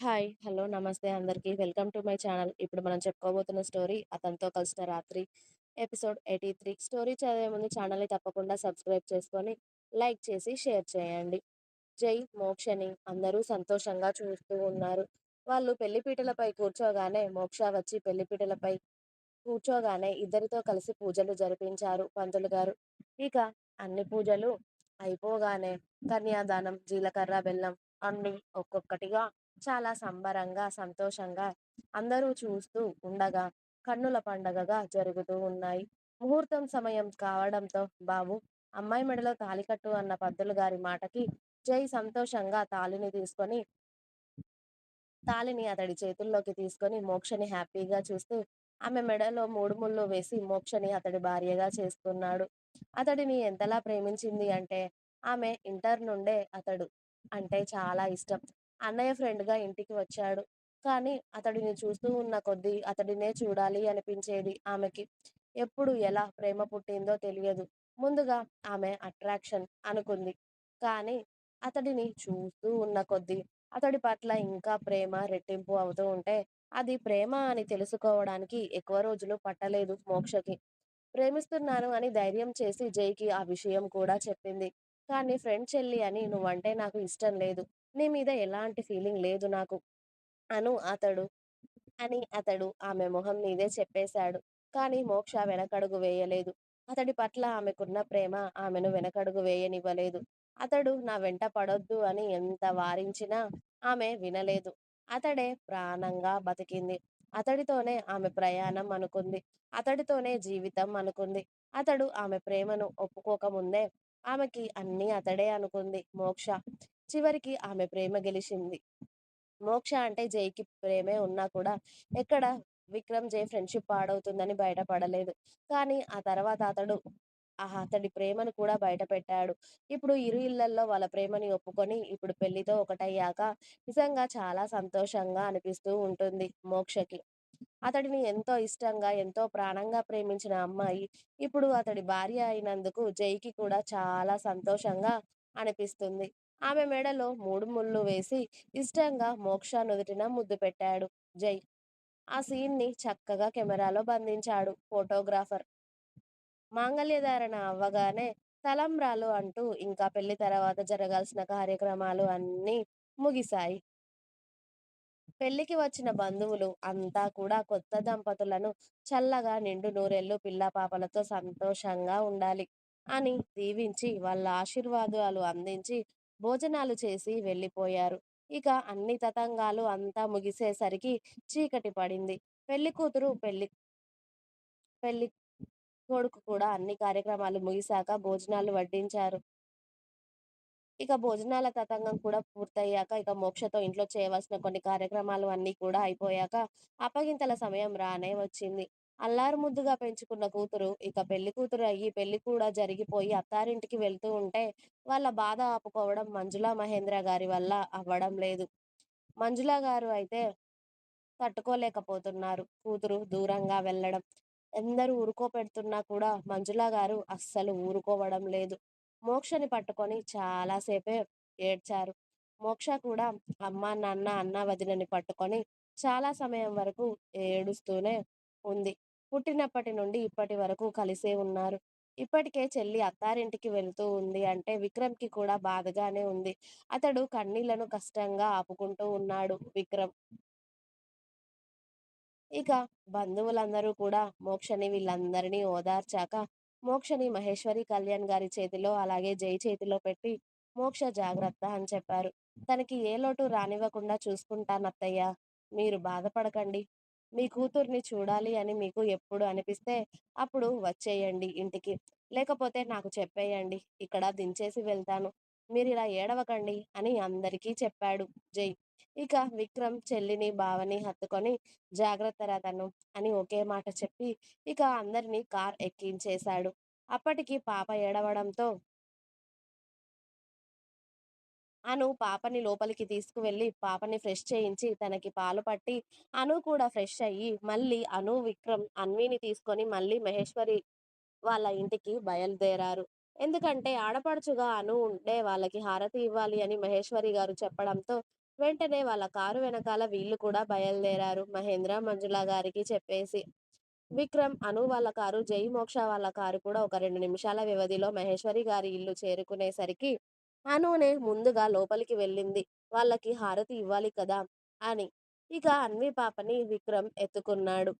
Hi. Hello. నమస్తే అందరికీ welcome to my channel. ఇప్పుడు మనం చెప్పుకోబోతున్న స్టోరీ 'అతనితో కలిసిన రాత్రి' ఎపిసోడ్ 83 స్టోరీ చదివే ముందు ఛానల్‌ని తప్పకుండా సబ్స్క్రైబ్ చేసుకొని, లైక్ చేసి, షేర్ చేయండి. జై, మోక్షని అందరూ సంతోషంగా చూస్తూ ఉన్నారు. వాళ్ళు పెళ్ళిపీటలపై కూర్చోగానే మోక్ష వచ్చి పెళ్ళిపీటలపై కూర్చోగానే ఇద్దరితో కలిసి పూజలు జరిపించారు పంతులు గారు ఇక అన్ని పూజలు అయిపోగానే కన్యాదానం, జీలకర్ర, బెల్లం అన్ని ఒక్కొక్కటిగా చాలా సంబరంగా, సంతోషంగా అందరూ చూస్తూ ఉండగా కన్నుల పండగగా జరుగుతూ ఉన్నాయి. ముహూర్తం సమయం కావడంతో బాబు అమ్మాయి మెడలో తాలికట్టు అన్న పద్దులు గారి మాటకి జై సంతోషంగా తాళిని తీసుకొని తాళిని అతడి చేతుల్లోకి తీసుకొని మోక్షని హ్యాపీగా చూస్తూ ఆమె మెడలో మూడు ముళ్ళు వేసి మోక్షని అతడి భార్యగా చేసుకున్నాడు. అతడిని ఎంతలా ప్రేమించింది అంటే ఆమె ఇంటర్ నుండే అతడు అంటే చాలా ఇష్టం. అన్నయ్య ఫ్రెండ్‌గా ఇంటికి వచ్చాడు. కానీ అతడిని చూస్తూ ఉన్న కొద్దీ అతడినే చూడాలి అనిపించేది ఆమెకి. ఎప్పుడు ఎలా ప్రేమ పుట్టిందో తెలియదు. ముందుగా ఆమె అట్రాక్షన్ అనుకుంది. కానీ అతడిని చూస్తూ ఉన్న కొద్దీ అతడి పట్ల ఇంకా ప్రేమ రెట్టింపు అవుతూ ఉంటే అది ప్రేమ అని తెలుసుకోవడానికి ఎక్కువ రోజులు పట్టలేదు మోక్షకి. ప్రేమిస్తున్నాను అని ధైర్యం చేసి జైకి ఆ విషయం కూడా చెప్పింది. కానీ ఫ్రెండ్ చెల్లి అని నువ్వంటే నాకు ఇష్టం లేదు. నీ మీద ఎలాంటి ఫీలింగ్ లేదు నాకు అను అతడు అని అతడు ఆమె మొహం మీదే చెప్పేశాడు. కానీ మోక్ష వెనకడుగు వేయలేదు. అతడి పట్ల ఆమెకున్న ప్రేమ ఆమెను వెనకడుగు వేయనివ్వలేదు. అతడు నా వెంట పడొద్దు అని ఎంత వారించినా ఆమె వినలేదు. అతడే ప్రాణంగా బతికింది. అతడితోనే ఆమె ప్రయాణం అనుకుంది. అతడితోనే జీవితం అనుకుంది. అతడు ఆమె ప్రేమను ఒప్పుకోకముందే ఆమెకి అన్నీ అతడే అనుకుంది మోక్ష. చివరికి ఆమె ప్రేమ గెలిచింది. మోక్ష అంటే జైకి ప్రేమే ఉన్నా కూడా ఎక్కడ విక్రమ్, జై ఫ్రెండ్‌షిప్ పాడవుతుందని బయటపడలేదు. కానీ ఆ తర్వాత అతడు అతడి ప్రేమను కూడా బయటపెట్టాడు. ఇప్పుడు ఇరు ఇళ్ళల్లో వాళ్ళ ప్రేమని ఒప్పుకొని ఇప్పుడు పెళ్ళితో ఒకటయ్యాక నిజంగా చాలా సంతోషంగా అనిపిస్తూ ఉంటుంది మోక్షకి. అతడిని ఎంతో ఇష్టంగా, ఎంతో ప్రాణంగా ప్రేమించిన అమ్మాయి ఇప్పుడు అతడి భార్య అయినందుకు జైకి కూడా చాలా సంతోషంగా అనిపిస్తుంది. ఆమె మెడలో మూడు ముళ్ళు వేసి ఇష్టంగా మోక్ష నుదుటిన ముద్దు పెట్టాడు జై. ఆ సీన్‌ని చక్కగా కెమెరాలో బంధించాడు ఫోటోగ్రాఫర్. మాంగళ్యధారణ అవ్వగానే తలంబ్రాలు అంటూ ఇంకా పెళ్ళి తర్వాత జరగాల్సిన కార్యక్రమాలు అన్నీ ముగిశాయి. పెళ్ళికి వచ్చిన బంధువులు అంతా కూడా కొత్త దంపతులను చల్లగా నిండు నూరెల్లు పిల్ల పాపలతో సంతోషంగా ఉండాలి అని దీవించి వాళ్ళ ఆశీర్వాదాలు అందించి భోజనాలు చేసి వెళ్ళిపోయారు. ఇక అన్ని తతంగాలు అంతా ముగిసేసరికి చీకటి పడింది. పెళ్ళి కూతురు పెళ్ళి పెళ్ళి కొడుకు కూడా అన్ని కార్యక్రమాలు ముగిశాక భోజనాలు వడ్డించారు. ఇక భోజనాల తతంగం కూడా పూర్తయ్యాక ఇక మోక్షతో ఇంట్లో చేయవలసిన కొన్ని కార్యక్రమాలు అన్నీ కూడా అయిపోయాక అప్పగింతల సమయం రానే వచ్చింది. అల్లారుముద్దుగా పెంచుకున్న కూతురు ఇక పెళ్ళికూతురు అయ్యి పెళ్ళి కూడా జరిగిపోయి అత్తారింటికి వెళ్తూ ఉంటే వాళ్ళ బాధ ఆపుకోవడం మంజుల, మహేంద్ర గారి వల్ల అవ్వడం లేదు. మంజుల గారు అయితే తట్టుకోలేకపోతున్నారు కూతురు దూరంగా వెళ్ళడం ఎందరూ ఊరుకోపెడుతున్నా కూడా మంజుల గారు అస్సలు ఊరుకోవడం లేదు. మోక్షని పట్టుకొని చాలాసేపే ఏడ్చారు. మోక్ష కూడా అమ్మా, నాన్న, అన్న, వదినని పట్టుకొని చాలా సమయం వరకు ఏడుస్తూనే ఉంది. పుట్టినప్పటి నుండి ఇప్పటి వరకు కలిసే ఉన్నారు. ఇప్పటికే చెల్లి అత్తారింటికి వెళ్తూ ఉంది అంటే విక్రమ్‌కి కూడా బాధగానే ఉంది. అతడు కన్నీళ్ళను కష్టంగా ఆపుకుంటూ ఉన్నాడు విక్రమ్. ఇక బంధువులందరూ కూడా మోక్షని వీళ్ళందరినీ ఓదార్చాక మోక్షని మహేశ్వరి, కళ్యాణ్ గారి చేతిలో అలాగే జై చేతిలో పెట్టి మోక్ష జాగ్రత్త అని చెప్పారు. తనకి ఏ లోటు రానివ్వకుండా చూసుకుంటానత్తయ్య. మీరు బాధపడకండి. మీ కూతుర్ని చూడాలి అని మీకు ఎప్పుడు అనిపిస్తే అప్పుడు వచ్చేయండి ఇంటికి. లేకపోతే నాకు చెప్పేయండి. ఇక్కడ దించేసి వెళ్తాను. మీరు ఇలా ఏడవకండి అని అందరికీ చెప్పాడు జై. ఇక విక్రమ్ చెల్లిని, బావని హత్తుకొని జాగ్రత్తరా తనూ అని ఒకే మాట చెప్పి ఇక అందరినీ కార్ ఎక్కించేశాడు. అప్పటికి పాప ఏడవడంతో అను పాపని లోపలికి తీసుకువెళ్ళి పాపని ఫ్రెష్ చేయించి తనకి పాలు పట్టి అను కూడా ఫ్రెష్ అయ్యి మళ్ళీ అను, విక్రమ్ అన్విని తీసుకొని మళ్ళీ మహేశ్వరి వాళ్ళ ఇంటికి బయలుదేరారు. ఎందుకంటే ఆడపడుచుగా అను ఉండే వాళ్ళకి హారతి ఇవ్వాలి అని మహేశ్వరి గారు చెప్పడంతో వెంటనే వాళ్ళ కారు వెనకాల వీళ్ళు కూడా బయలుదేరారు మహేంద్ర మంజుల గారికి చెప్పేసి విక్రమ్ అను వాళ్ళ కారు జై మోక్ష వాళ్ళ కారు కూడా ఒక రెండు నిమిషాల వ్యవధిలో మహేశ్వరి గారి ఇల్లు చేరుకునేసరికి అనునే ముందుగా లోపలికి వెళ్ళింది. వాళ్ళకి హారతి ఇవ్వాలి కదా అని. ఇక అన్వి పాపని విక్రమ్ ఎత్తుకున్నాడు.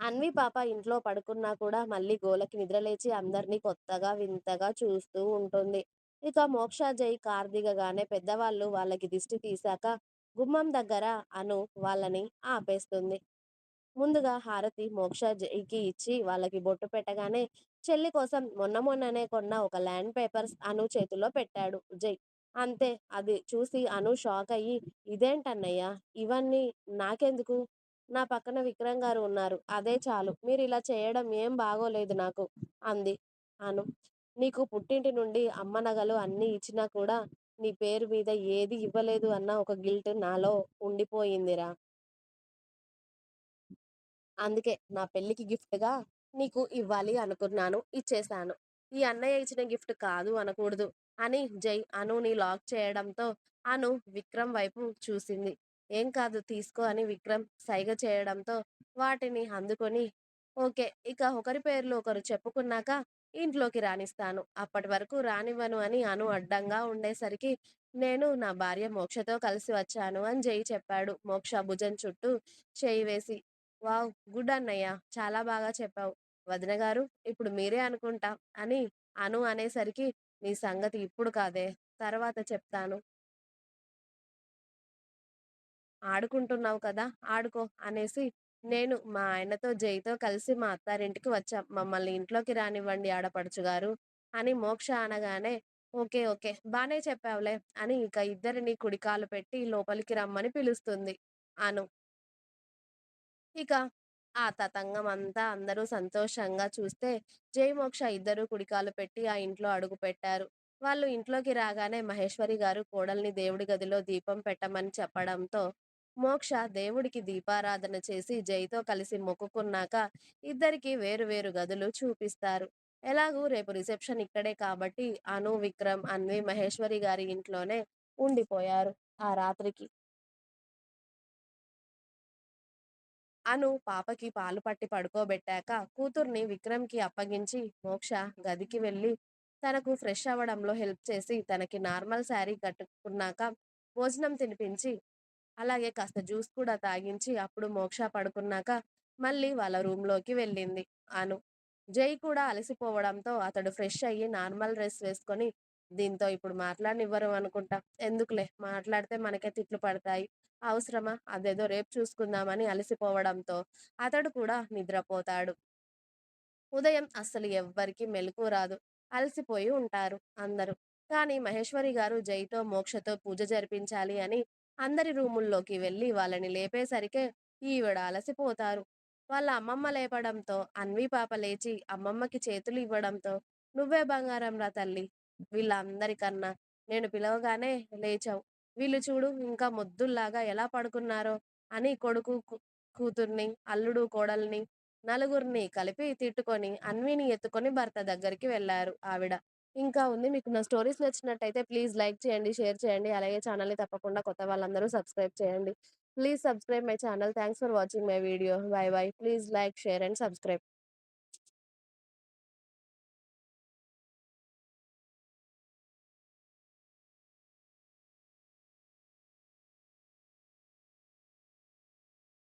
అన్వి పాప ఇంట్లో పడుకున్నా కూడా మళ్ళీ గోలకి నిద్రలేచి అందరినీ కొత్తగా వింతగా చూస్తూ ఉంటుంది. ఇక మోక్షాజయ్ కార్ దిగగానే పెద్దవాళ్ళు వాళ్ళకి దిష్టి తీశాక గుమ్మం దగ్గర అను వాళ్ళని ఆపేస్తుంది. ముందుగా హారతి మోక్ష జైకి ఇచ్చి వాళ్ళకి బొట్టు పెట్టగానే చెల్లి కోసం మొన్న మొన్ననే కొన్న ఒక ల్యాండ్ పేపర్స్ అను చేతిలో పెట్టాడు జై. అంతే అది చూసి అను షాక్ అయ్యి ఇదేంటన్నయ్య? ఇవన్నీ నాకెందుకు? నా పక్కన విక్రమ్ గారు ఉన్నారు అదే చాలు. మీరు ఇలా చేయడం ఏం బాగోలేదు నాకు అంది అను. నీకు పుట్టింటి నుండి అమ్మ నగలు అన్నీ ఇచ్చినా కూడా నీ పేరు మీద ఏది ఇవ్వలేదు అన్న ఒక గిల్ట్ నాలో ఉండిపోయిందిరా. అందుకే నా పెళ్ళికి గిఫ్ట్గా నీకు ఇవ్వాలి అనుకున్నాను ఇచ్చేశాను ఈ అన్నయ్య ఇచ్చిన గిఫ్ట్ కాదు అనకూడదు అని జై అనుని లాక్ చేయడంతో అను విక్రమ్ వైపు చూసింది. ఏం కాదు తీసుకో అని విక్రమ్ సైగ చేయడంతో వాటిని అందుకొని ఓకే ఇక ఒకరి పేర్లు ఒకరు చెప్పుకున్నాక ఇంట్లోకి రాణిస్తాను అప్పటి వరకు రానివ్వను అని అను అడ్డంగా ఉండేసరికి నేను నా భార్య మోక్షతో కలిసి వచ్చాను అని జై చెప్పాడు. మోక్ష భుజం చుట్టూ చేయి వేసి వావ్! గుడ్ అన్నయ్య. చాలా బాగా చెప్పావు. వదిన గారు ఇప్పుడు మీరే అనుకుంటా అని అను అనేసరికి నీ సంగతి ఇప్పుడు కాదే తర్వాత చెప్తాను. ఆడుకుంటున్నావు కదా ఆడుకో అనేసి నేను మా ఆయనతో జైతో కలిసి మా అత్తారింటికి వచ్చాం. మమ్మల్ని ఇంట్లోకి రానివ్వండి ఆడపడుచు గారు అని మోక్ష అనగానే ఓకే ఓకే బానే చెప్పావులే అని ఇక ఇద్దరిని కుడికాలు పెట్టి లోపలికి రమ్మని పిలుస్తుంది. అను. ఇక ఆ తతంగం అంతా అందరూ సంతోషంగా చూస్తే జయమోక్ష ఇద్దరు కుడికాలు పెట్టి ఆ ఇంట్లో అడుగు పెట్టారు. వాళ్ళు ఇంట్లోకి రాగానే మహేశ్వరి గారు కోడల్ని దేవుడి గదిలో దీపం పెట్టమని చెప్పడంతో మోక్ష దేవుడికి దీపారాధన చేసి జైతో కలిసి మొక్కుకున్నాక ఇద్దరికి వేరు వేరు గదులు చూపిస్తారు. ఎలాగూ రేపు రిసెప్షన్ ఇక్కడే కాబట్టి అను విక్రమ్ అన్వి మహేశ్వరి గారి ఇంట్లోనే ఉండిపోయారు ఆ రాత్రికి. అను పాపకి పాలు పట్టి పడుకోబెట్టాక కూతుర్ని విక్రమ్కి అప్పగించి మోక్ష గదికి వెళ్ళి తనకు ఫ్రెష్ అవ్వడంలో హెల్ప్ చేసి తనకి నార్మల్ శారీ కట్టుకున్నాక భోజనం తినిపించి అలాగే కాస్త జ్యూస్ కూడా తాగించి అప్పుడు మోక్ష పడుకున్నాక మళ్ళీ వాళ్ళ రూమ్లోకి వెళ్ళింది అను. జై కూడా అలసిపోవడంతో అతడు ఫ్రెష్ అయ్యి నార్మల్ డ్రెస్ వేసుకొని దీంతో ఇప్పుడు మాట్లాడనివ్వరు అనుకుంటా. ఎందుకులే? మాట్లాడితే మనకే తిట్లు పడతాయి. అవసరమా? అదేదో రేపు చూసుకుందామని అలసిపోవడంతో అతడు కూడా నిద్రపోతాడు. ఉదయం అస్సలు ఎవ్వరికి మెలకు రాదు. అలసిపోయి ఉంటారు అందరూ. కానీ మహేశ్వరి గారు జైతో మోక్షతో పూజ జరిపించాలి అని అందరి రూముల్లోకి వెళ్ళి వాళ్ళని లేపేసరికే ఈవిడ అలసిపోతారు. వాళ్ళ అమ్మమ్మ లేపడంతో అన్వి పాప లేచి అమ్మమ్మకి చేతులు ఇవ్వడంతో నువ్వే బంగారం రా తల్లి వీళ్ళందరికన్నా. నేను పిలవగానే లేచావు. వీళ్ళు చూడు ఇంకా మొద్దుల్లాగా ఎలా పడుకున్నారో. అని కొడుకు కూతుర్ని అల్లుడు కోడల్ని నలుగురిని కలిపి తిట్టుకొని అన్విని ఎత్తుకొని భర్త దగ్గరికి వెళ్ళారు ఆవిడ. ఇంకా ఉంది మీకు నా స్టోరీస్ నచ్చినట్టయితే ప్లీజ్ లైక్ చేయండి షేర్ చేయండి. అలాగే ఛానల్ని తప్పకుండా కొత్త వాళ్ళందరూ సబ్స్క్రైబ్ చేయండి. Please subscribe my channel. Thanks for watching my video. Bye bye. Please like share and subscribe.